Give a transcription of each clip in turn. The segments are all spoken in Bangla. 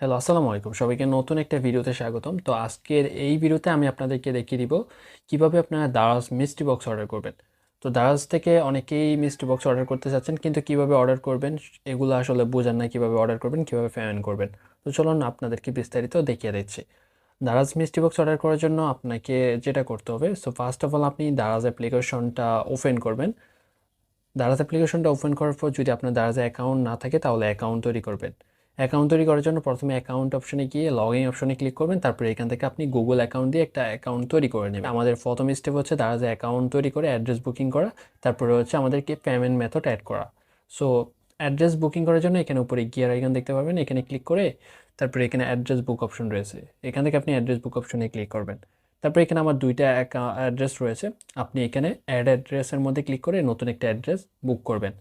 হ্যালো আসসালামু আলাইকুম। সবাইকে নতুন একটা ভিডিওতে স্বাগতম। তো আজকের এই ভিডিওতে আমি আপনাদেরকে দেখিয়ে দিব কীভাবে আপনারা দারাজ মিষ্টি বক্স অর্ডার করবেন। তো দারাজ থেকে অনেকেই মিষ্টি বক্স অর্ডার করতে চাচ্ছেন, কিন্তু কীভাবে অর্ডার করবেন এগুলো আসলে বোঝান না কীভাবে অর্ডার করবেন, কীভাবে পেমেন্ট করবেন। তো চলুন আপনাদেরকে বিস্তারিত দেখিয়ে দিচ্ছি। দারাজ মিষ্টি বক্স অর্ডার করার জন্য আপনাকে যেটা করতে হবে সো ফার্স্ট অফ অল আপনি দারাজ অ্যাপ্লিকেশনটা ওপেন করবেন। দারাজ অ্যাপ্লিকেশনটা ওপেন করার পর যদি আপনার দারাজে অ্যাকাউন্ট না থাকে, তাহলে অ্যাকাউন্ট তৈরি করবেন। অ্যাকাউন্ট তৈরি করার জন্য প্রথমে অ্যাকাউন্ট অপশনে গিয়ে লগ ইন অপশনে ক্লিক করবেন, তারপরে এখান থেকে আপনি গুগল অ্যাকাউন্ট দিয়ে একটা অ্যাকাউন্ট তৈরি করে নেবেন। আমাদের প্রথম স্টেপ হচ্ছে তারা যে অ্যাকাউন্ট তৈরি করে অ্যাড্রেস বুকিং করা, তারপরে হচ্ছে আমাদেরকে পেমেন্ট মেথড অ্যাড করা। সো অ্যাড্রেস বুকিং করার জন্য এখানে উপরে গিয়ার আইকন দেখতে পাবেন এখানে ক্লিক করে তারপরে এখানে অ্যাড্রেস বুক অপশন রয়েছে। এখান থেকে আপনি অ্যাড্রেস বুক অপশনে ক্লিক করবেন। তারপরে এখানে আমার দুইটা অ্যাড্রেস রয়েছে। আপনি এখানে অ্যাড অ্যাড্রেসের মধ্যে ক্লিক করে নতুন একটা অ্যাড্রেস বুক করবেন।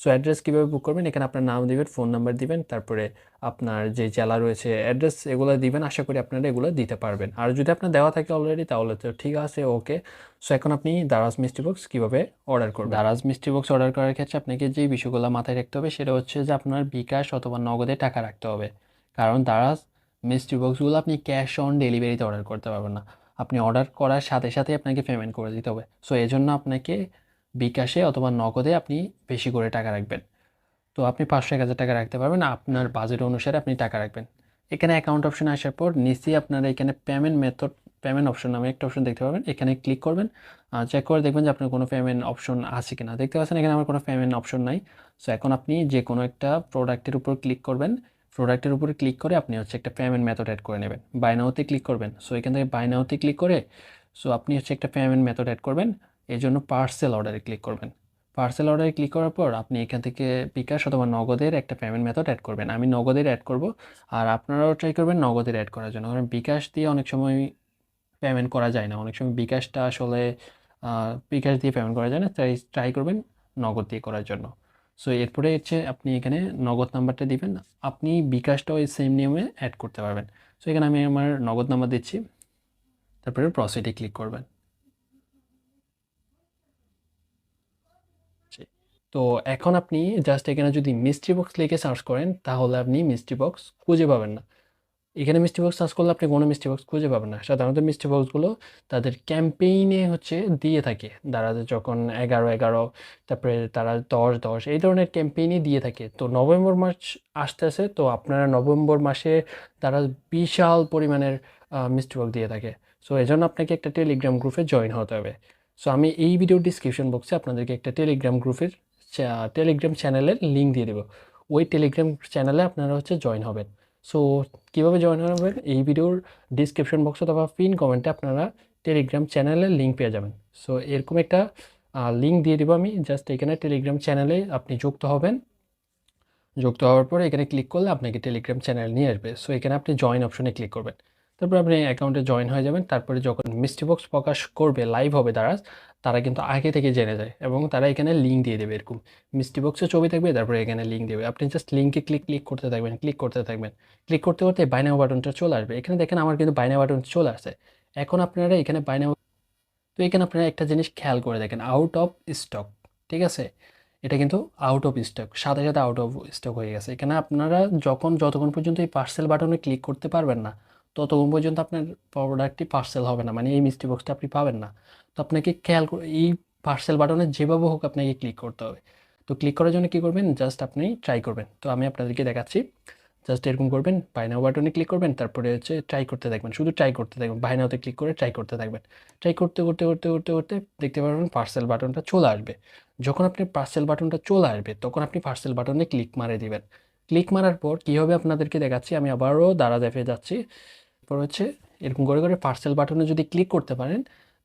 সো অ্যাড্রেস কীভাবে বুক করবেন? এখানে আপনার নাম দেবেন ফোন নাম্বার দিবেন, তারপরে আপনার যে জেলা রয়েছে অ্যাড্রেস এগুলো দিবেন। আশা করি আপনারা এগুলো দিতে পারবেন। আর যদি আপনার দেওয়া থাকে অলরেডি তাহলে তো ঠিক আছে ওকে সো এখন আপনি দারাজ মিষ্টি বক্স কীভাবে অর্ডার করবেন? দারাজ মিষ্টি বক্স অর্ডার করার ক্ষেত্রে আপনাকে যে বিষয়গুলো মাথায় রাখতে হবে, সেটা হচ্ছে যে আপনার বিকাশ অথবা নগদে টাকা রাখতে হবে। কারণ দারাজ মিষ্টি বক্সগুলো আপনি ক্যাশ অন ডেলিভারিতে অর্ডার করতে পারবেন না। আপনি অর্ডার করার সাথে সাথে আপনাকে পেমেন্ট করে দিতে হবে। সো এই জন্য আপনাকে বিকাশে অথবা নগদে আপনি বেশি করে টাকা রাখবেন। তো আপনি পাঁচশো এক হাজার টাকা রাখতে পারবেন, আপনার বাজেট অনুসারে আপনি টাকা রাখবেন। এখানে অ্যাকাউন্ট অপশন আসার পর নিচে আপনারা এখানে পেমেন্ট মেথড পেমেন্ট অপশন নামে একটা অপশন দেখতে পাবেন। এখানে ক্লিক করবেন চেক করে দেখবেন যে আপনার কোনো পেমেন্ট অপশন আছে কিনা। দেখতে পাচ্ছেন এখানে আমার কোনো পেমেন্ট অপশন নাই। সো এখন আপনি যে কোনো একটা প্রোডাক্টের উপর ক্লিক করবেন। প্রোডাক্টের উপরে ক্লিক করে আপনি হচ্ছে একটা পেমেন্ট মেথড অ্যাড করে নেবেন। বাইনাওতে ক্লিক করবেন। সো এখান থেকে বাইনাওতে ক্লিক করে সো আপনি হচ্ছে একটা পেমেন্ট মেথড অ্যাড করবেন। এই জন্য পার্সেল অর্ডারে ক্লিক করবেন। পার্সেল অর্ডারে ক্লিক করার পর আপনি এখান থেকে বিকাশ অথবা নগদের একটা পেমেন্ট মেথড অ্যাড করবেন। আমি নগদের অ্যাড করব আর আপনারাও ট্রাই করবেন নগদের অ্যাড করার জন্য। কারণ বিকাশ দিয়ে অনেক সময় পেমেন্ট করা যায় না। অনেক সময় বিকাশটা আসলে বিকাশ দিয়ে পেমেন্ট করা যায় না। তাই ট্রাই করবেন নগদ দিয়ে করার জন্য। সো এরপরে হচ্ছে আপনি এখানে নগদ নাম্বারটা দিবেন। আপনি বিকাশটাও এই সেম নিয়মে অ্যাড করতে পারবেন। সো এখানে আমি আমার নগদ নাম্বার দিচ্ছি। তারপরে প্রসিডে ক্লিক করবেন। তো এখন আপনি জাস্ট এখানে যদি মিস্ট্রি বক্স লিখে সার্চ করেন, তাহলে আপনি মিস্ট্রি বক্স খুঁজে পাবেন না। এখানে মিস্ট্রি বক্স সার্চ করলে আপনি কোনো মিস্ট্রি বক্স খুঁজে পাবেন না। সাধারণত মিস্ট্রি বক্সগুলো তাদের ক্যাম্পেইনে হচ্ছে দিয়ে থাকে। তারা যখন এগারো এগারো, তারপরে তারা দশ দশ, এই ধরনের ক্যাম্পেইনই দিয়ে থাকে। তো নভেম্বর মাস আসতেছে তো আপনারা নভেম্বর মাসে তারা বিশাল পরিমাণের মিস্ট্রি বক্স দিয়ে থাকে। সো এজন্য আপনাকে একটা টেলিগ্রাম গ্রুপে জয়েন হতে হবে। সো আমি এই ভিডিও ডিসক্রিপশন বক্সে আপনাদেরকে একটা টেলিগ্রাম গ্রুপের টেলিগ্রাম চ্যানেলের লিঙ্ক দিয়ে দেবো। ওই টেলিগ্রাম চ্যানেলে আপনারা হচ্ছে জয়েন হবেন। সো কীভাবে জয়েন হবেন? এই ভিডিওর ডিসক্রিপশন বক্স অথবা পিন কমেন্টে আপনারা টেলিগ্রাম চ্যানেলের লিঙ্ক পেয়ে যাবেন। সো এরকম একটা লিঙ্ক দিয়ে দেবো আমি। জাস্ট এখানে টেলিগ্রাম চ্যানেলে আপনি যুক্ত হবেন। যুক্ত হওয়ার পরে এখানে ক্লিক করলে আপনাকে টেলিগ্রাম চ্যানেল নিয়ে আসবে। সো এখানে আপনি জয়েন অপশনে ক্লিক করবেন। তারপর আপনি অ্যাকাউন্টে জয়েন হয়ে যাবেন। তারপরে যখন মিষ্টি বক্স প্রকাশ করবে লাইভ হবে দারাজ তারা কিন্তু আগে থেকে জেনে যায় এবং তারা এখানে লিঙ্ক দিয়ে দেবে এরকম। মিষ্টি বক্সে ছবি থাকবে, তারপরে এখানে লিঙ্ক দেবে। আপনি জাস্ট লিঙ্কে ক্লিক ক্লিক করতে থাকবেন ক্লিক করতে থাকবেন। ক্লিক করতে করতে বাইনা বাটনটা চলে আসবে। এখানে দেখেন আমার কিন্তু বাইনা বাটন চলে আসে এখন আপনারা এখানে বাইনা তো এখানে আপনারা একটা জিনিস খেয়াল করে দেখেন আউট অফ স্টক ঠিক আছে? এটা কিন্তু আউট অফ স্টক সাথে সাথে আউট অফ স্টক হয়ে গেছে। এখানে আপনারা যখন, যতক্ষণ পর্যন্ত এই পার্সেল বাটনে ক্লিক করতে পারবেন না ততক্ষণ পর্যন্ত আপনার প্রোডাক্টটি পার্সেল হবে না। মানে এই মিষ্টি বক্সটা আপনি পাবেন না। তো আপনাকে খেয়াল এই পার্সেল বাটনে যেভাবে হোক আপনাকে ক্লিক করতে হবে। তো ক্লিক করার জন্য কী করবেন? জাস্ট আপনি ট্রাই করবেন। তো আমি আপনাদেরকে দেখাচ্ছি। জাস্ট এরকম করবেন বাইনাও বাটনে ক্লিক করবেন, তারপরে হচ্ছে ট্রাই করতে থাকবেন শুধু ট্রাই করতে থাকবেন বাইনাওতে ক্লিক করে ট্রাই করতে থাকবেন ট্রাই করতে করতে করতে করতে করতে দেখতে পারবেন পার্সেল বাটনটা চলে আসবে। যখন আপনি পার্সেল বাটনটা চলে আসবে, তখন আপনি পার্সেল বাটনে ক্লিক মারে দিবেন। ক্লিক মারার পর কী হবে আপনাদেরকে দেখাচ্ছি, আমি আবারও দাঁড়া দেখে যাচ্ছি। তারপর হচ্ছে এরকম করে করে পার্সেল বাটনে যদি ক্লিক করতে পারেন,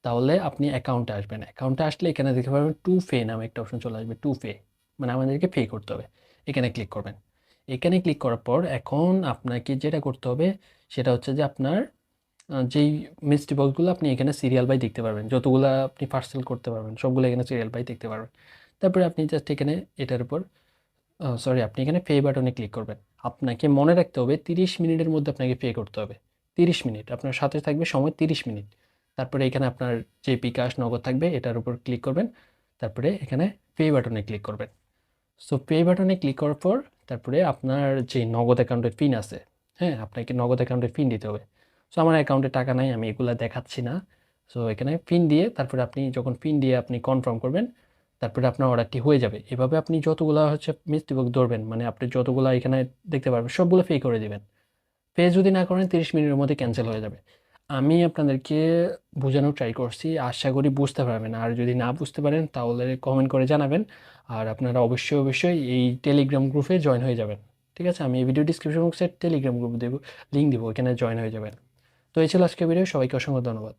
তাহলে আপনি অ্যাকাউন্টে আসবেন। অ্যাকাউন্টে আসলে এখানে দেখতে পারবেন টু ফে নামে একটা অপশন চলে আসবে টু ফে মানে আমাদেরকে পে করতে হবে। এখানে ক্লিক করবেন। এখানে ক্লিক করার পর এখন আপনাকে যেটা করতে হবে, সেটা হচ্ছে যে আপনার যেই মিষ্টি বক্সগুলো আপনি এখানে সিরিয়াল বাই দেখতে পারবেন, যতগুলো আপনি পার্সেল করতে পারবেন, সবগুলো এখানে সিরিয়াল বাই দেখতে পারবেন। তারপরে আপনি জাস্ট এখানে এটার উপর সরি আপনি এখানে পে বাটনে ক্লিক করবেন। আপনাকে মনে রাখতে হবে, তিরিশ মিনিটের মধ্যে আপনাকে পে করতে হবে। তিরিশ মিনিট। আপনার সাথে থাকবে সময় তিরিশ মিনিট। তারপরে এখানে আপনার যে বিকাশ নগদ থাকবে, এটার উপর ক্লিক করবেন। তারপরে এখানে পে বাটনে ক্লিক করবেন। সো পে বাটনে ক্লিক করার পর, তারপরে আপনার যে নগদ অ্যাকাউন্টের পিন আছে হ্যাঁ আপনাকে নগদ অ্যাকাউন্টের পিন দিতে হবে। সো আমার অ্যাকাউন্টে টাকা নাই, আমি এগুলো দেখাচ্ছি না। সো এখানে পিন দিয়ে তারপরে আপনি যখন পিন দিয়ে আপনি কনফার্ম করবেন, তারপরে আপনার অর্ডারটি হয়ে যাবে। এভাবে আপনি যতগুলো হচ্ছে বক্স ধরবেন মানে আপনি যতগুলো এখানে দেখতে পারবেন, সবগুলো পে করে দিবেন। পে যদি না করেন, তিরিশ মিনিটের মধ্যে ক্যান্সেল হয়ে যাবে। আমি আপনাদেরকে বোঝানোর ট্রাই করছি, আশা করি বুঝতে পারবেন। আর যদি না বুঝতে পারেন, তাহলে কমেন্ট করে জানাবেন। আর আপনারা অবশ্যই অবশ্যই এই টেলিগ্রাম গ্রুপে জয়েন হয়ে যাবেন। ঠিক আছে? আমি এই ভিডিও ডিসক্রিপশন বক্সে টেলিগ্রাম গ্রুপ দেবো লিঙ্ক দেবো এখানে জয়েন হয়ে যাবেন। তো এই ছিল আজকে ভিডিও সবাইকে অসংখ্য ধন্যবাদ।